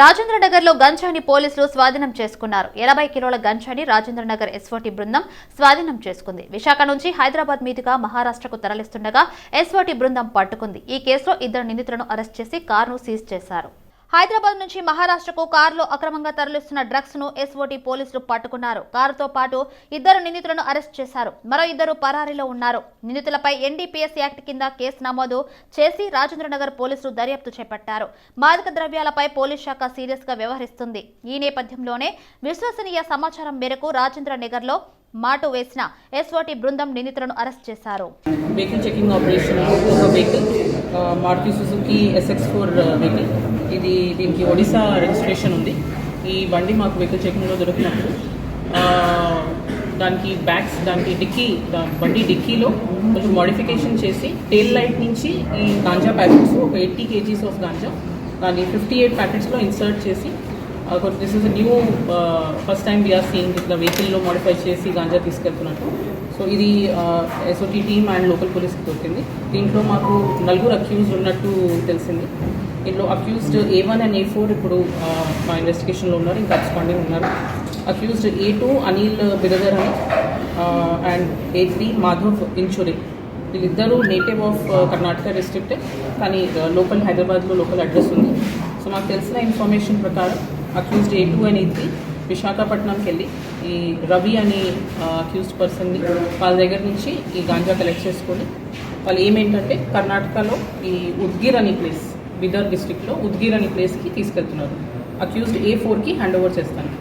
రాజేంద్రనగర్లో గంజాయిని పోలీసులు స్వాధీనం చేసుకున్నారు. ఎనభై కిలోల గంజాయిని రాజేంద్రనగర్ ఎస్ఓటి బృందం స్వాధీనం చేసుకుంది. విశాఖ నుంచి హైదరాబాద్ మీదుగా మహారాష్ట్రకు తరలిస్తుండగా ఎస్ఓటి బృందం పట్టుకుంది. ఈ కేసులో ఇద్దరు నిందితులను అరెస్ట్ చేసి కారును సీజ్ చేశారు. హైదరాబాద్ నుంచి మహారాష్ట్రకు కారులో అక్రమంగా తరలిస్తున్న డ్రగ్స్ను ఎస్ఓటి పోలీసులు పట్టుకున్నారు. కారుతో పాటు ఇద్దరు నిందితులను అరెస్ట్ చేశారు. మరో ఇద్దరు పరారీలో ఉన్నారు. నిందితులపై ఎన్డీపీఎస్ యాక్ట్ కింద కేసు నమోదు చేసి రాజేంద్రనగర్ పోలీసులు దర్యాప్తు చేపట్టారు. మాదక ద్రవ్యాలపై పోలీస్ శాఖ సీరియస్గా వ్యవహరిస్తుంది. ఈ నేపథ్యంలోనే విశ్వసనీయ సమాచారం మేరకు రాజేంద్రనగర్లో మాటు వేసిన ఎస్ఓటి బృందం నిందితులను అరెస్ట్ చేశారు. వెహికల్ చెకింగ్ ఆపరేషన్ ఒక vehicle Maruti Suzuki SX four vehicle ఇది దీనికి ఒడిశా రిజిస్ట్రేషన్ ఉంది. ఈ బండి మాకు వెహికల్ చెకింగ్లో దొరికినప్పుడు దానికి బ్యాగ్స్ దానికి డిక్కీ బండి డిక్కీలో కొంచెం మోడిఫికేషన్ చేసి టేల్ లైట్ నుంచి ఈ గాంజా ప్యాకెట్స్ ఒక ఎయిటీ కేజీస్ ఆఫ్ గాంజా దాన్ని ఫిఫ్టీ ఎయిట్ ప్యాకెట్స్లో ఇన్సర్ట్ చేసి this is new first time we are seeing ఇట్లా వెహికల్లో మోడిఫై చేసి గాంజా తీసుకెళ్తున్నట్టు. సో ఇది ఎస్ఓటీ టీమ్ అండ్ లోకల్ పోలీస్కి దొరికింది. దీంట్లో మాకు నలుగురు అక్యూజ్ ఉన్నట్టు తెలిసింది. ఇందులో accused A one and A four ఇప్పుడు మా ఇన్వెస్టిగేషన్లో ఉన్నారు ఇంకా రెస్పాండింగ్ ఉన్నారు. Accused A two Anil Biradar అని and A three Madhav Inchuri వీళ్ళిద్దరూ నేటివ్ ఆఫ్ కర్ణాటక డిస్ట్రిక్ట్ కానీ లోకల్ హైదరాబాద్లో లోకల్ అడ్రస్ ఉంది. సో మాకు తెలిసిన ఇన్ఫర్మేషన్ ప్రకారం అక్యూజ్డ్ ఏ టూ అని త్రీ విశాఖపట్నంకి వెళ్ళి ఈ రవి అని అక్యూజ్డ్ పర్సన్ని వాళ్ళ దగ్గర నుంచి ఈ గాంజా కలెక్ట్ చేసుకొని వాళ్ళు ఏమేంటంటే కర్ణాటకలో ఈ ఉద్గిర్ అనే ప్లేస్ బిదర్ డిస్ట్రిక్ట్లో ఉద్గిర్ అనే ప్లేస్కి తీసుకెళ్తున్నారు. అక్యూజ్డ్ ఏ ఫోర్కి హ్యాండ్ ఓవర్ చేస్తాను.